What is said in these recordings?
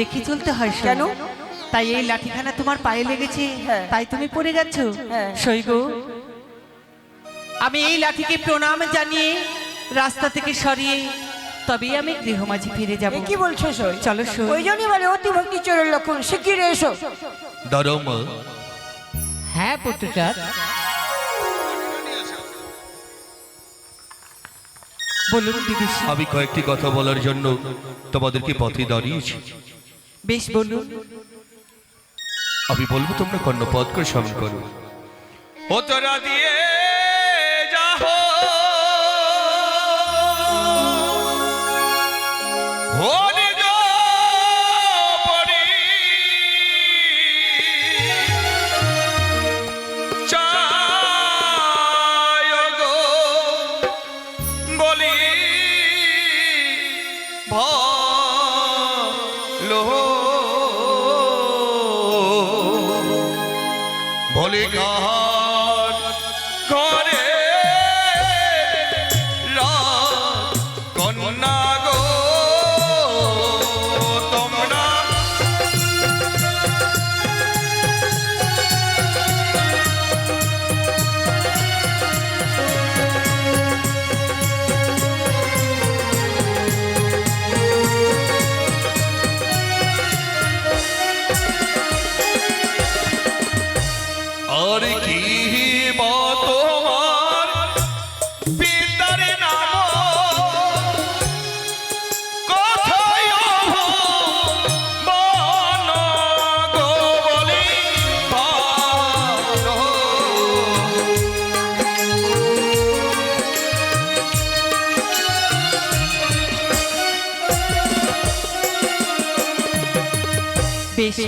দেখে চলতে হয় কেন? তাই এই লাঠিখানা তোমার পায়ে লেগেছে। হ্যাঁ। তাই তুমি পড়ে গেছো। হ্যাঁ। সই গো আমি এই লাঠিকে প্রণাম জানিয়ে রাস্তা থেকে সরিয়ে তবেই আমি গৃহমাঝি ফিরে যাব। কি বলছো চলো সই ওই জন্যই বলে অতি ভক্তি চোরের লক্ষণ। শিগগিরি এসো। দরম হ্যাঁ পুত্রচাঁদ বলুন বিদেশি আমি কয়েকটি কথা বলার জন্য তোমাদেরকে পথে দাঁড়িয়েছি। বেশ বলুন। আমি বলব তোমরা কর্ণপদ করে স্মরণ করো। ও তোরা দিয়ে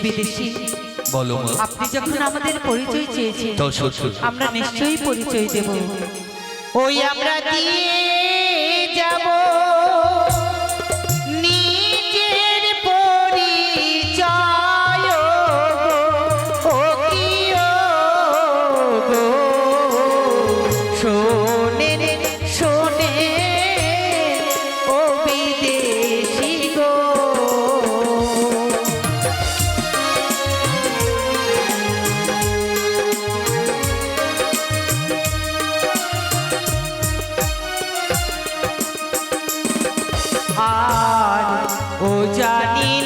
বিদেশি বলো আপনি যখন আমাদের পরিচয় চেয়েছেন আমরা নিশ্চয়ই পরিচয় দেব। ওই আমরা দিয়ে যাব। আর ও জানি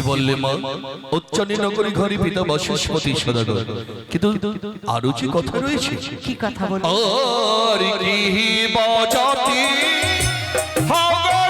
কি বললে মা উচ্চনী নগরী ঘরে পিতা বসস্পতি সদাগর। কিন্তু আরও যে কথা রয়েছে। কি কথা বল আর কি বাজাতি হগো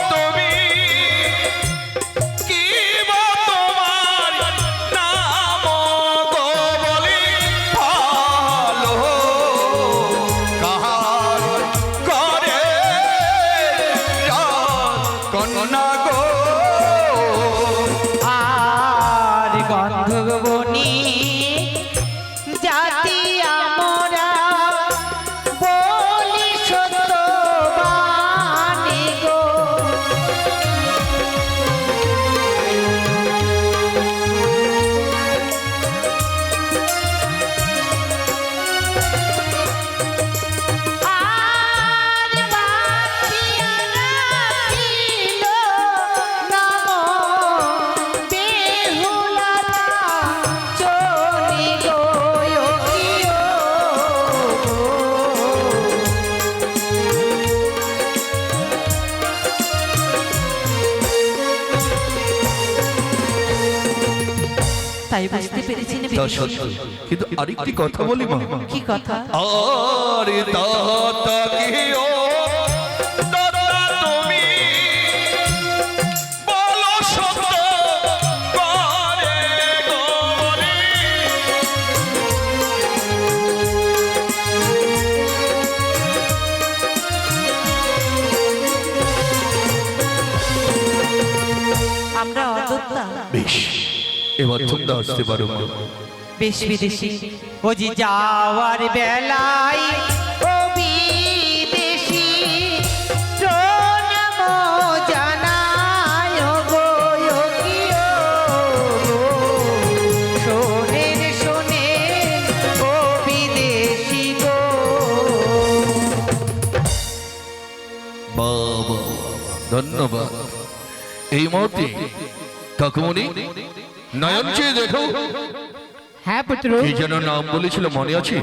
তাই বুঝতে পেরেছেন কিন্তু আরেকটি কথা বলি মা। কি কথা? আর তাকিও দাদা এবার তোমরা আসতে পারো বেশ বিদেশি। ও জি যাওয়ার বেলায় ও বিদেশি ধন্যবাদ। এই মুহূর্তে কাকুমণি নয়ন চেয়ে দেখো। হ্যাঁ পুত্র। কি যেন নাম বলেছিল মনে আছে?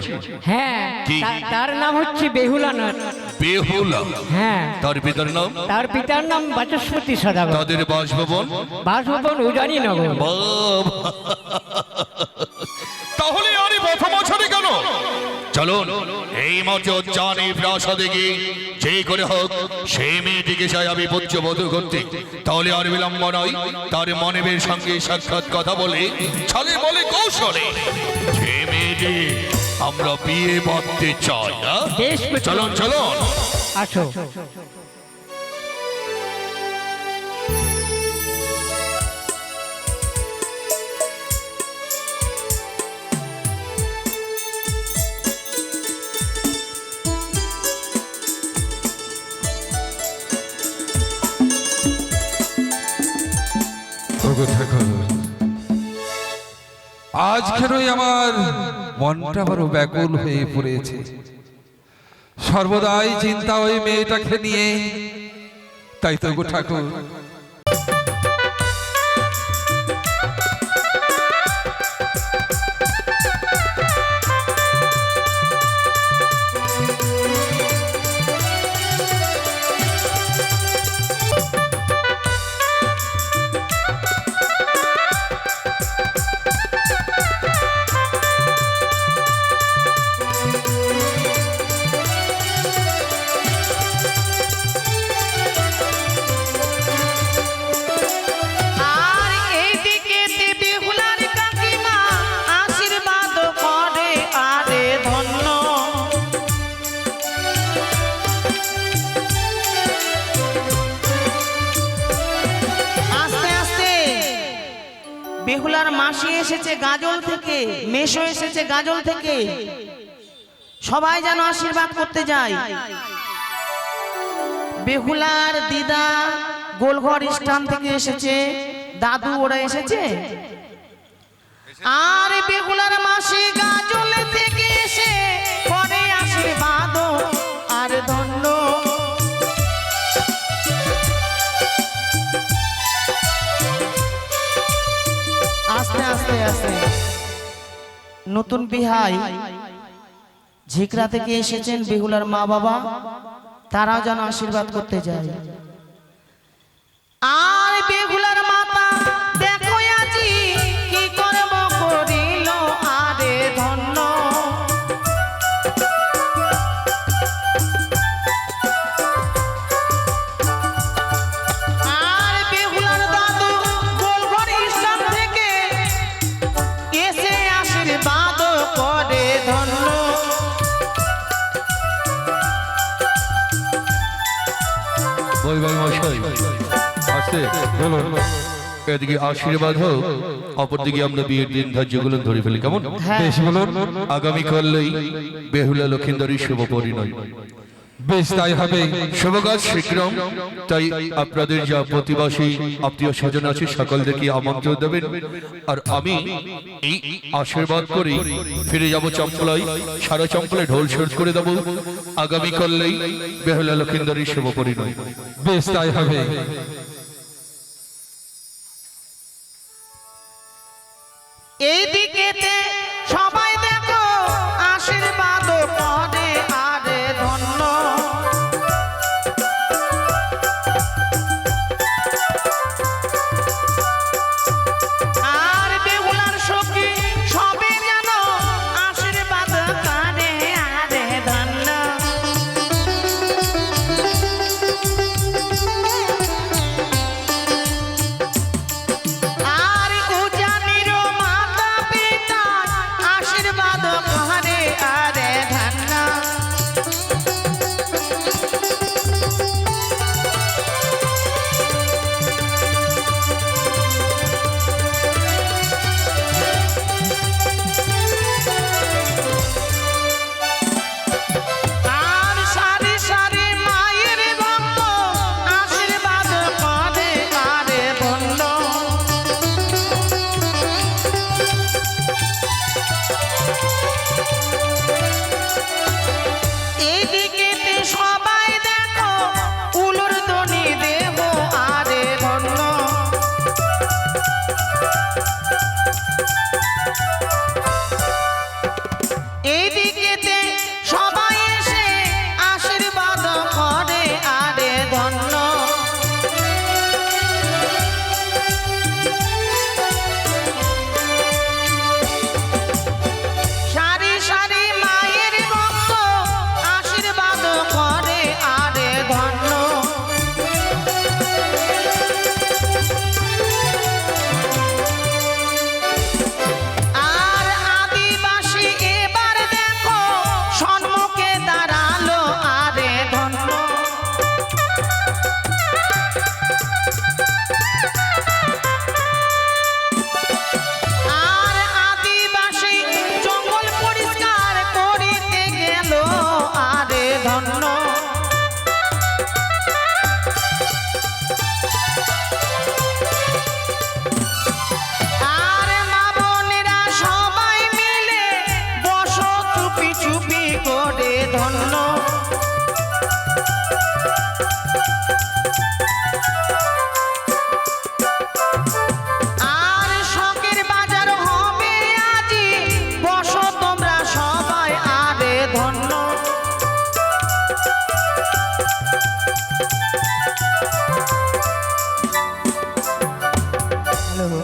হ্যাঁ কি? তার নাম হচ্ছে বেহুলানাথ বেহুলা? হ্যাঁ। তার পিতার নাম? তার পিতার নাম বাচস্পতি সদাগর। তাদের বাসভবন? বাসভবন উজানি নগর বাবা তাহলে আরে প্রথম বছরে কেন? চলুন এই মতো এই প্রাসাদে গিয়ে যে করে হোক সেই মেয়েটিকে চাই আমি পুত্রবধূ করতে। তাহলে আর বিলম্ব নয় তার মনেবের সঙ্গে সাক্ষাৎ কথা বলে ছলে বলে কৌশলে সে মেয়েটি আমরা বিয়ে বাঁধতে চাই। চলুন চলুন। আসো। আজকেরই আমার মনটা বড় ব্যাকুল হয়ে পড়েছে। সর্বদাই চিন্তা ওই মেয়েটাকে নিয়ে। তাই তো ঠাকুর বেহুলার মাসি এসেছে গাজল থেকে মেশো এসেছে গাজল থেকে। সবাই যেন আশীর্বাদ করতে যায়। বেহুলার দিদা গোলঘর স্থান থেকে এসেছে, দাদু ওরা এসেছে। আর বেহুলার নতুন বিহাই। ঝিকরা থেকে এসেছেন বেহুলার মা বাবা তারাও যেন আশীর্বাদ করতে যায়। মশাই এদিকে আশীর্বাদ হোক অপরদিকে আমরা বিয়ের দিন ধার্যগুলো ধরে ফেলি কেমন? বেশ বলুন। আগামী বেহুলা লক্ষিন্দরী শুভ পরিণয়। বেশ, তাই হবে। শুভ কাজ শীঘ্রম তাই আপনাদের যা প্রতিবাসী আত্মীয় স্বজন আছে, সকলদেরকে আমন্ত্রণ দেবেন। আর আমি এই আশীর্বাদ করে ফিরে যাব চম্পলায় সারা চম্পলে ঢোল শোধ করে দেব। আগামী করলেই বেহলা লক্ষিন্দরী শুভ পরিণয় বেশ, তাই হবে।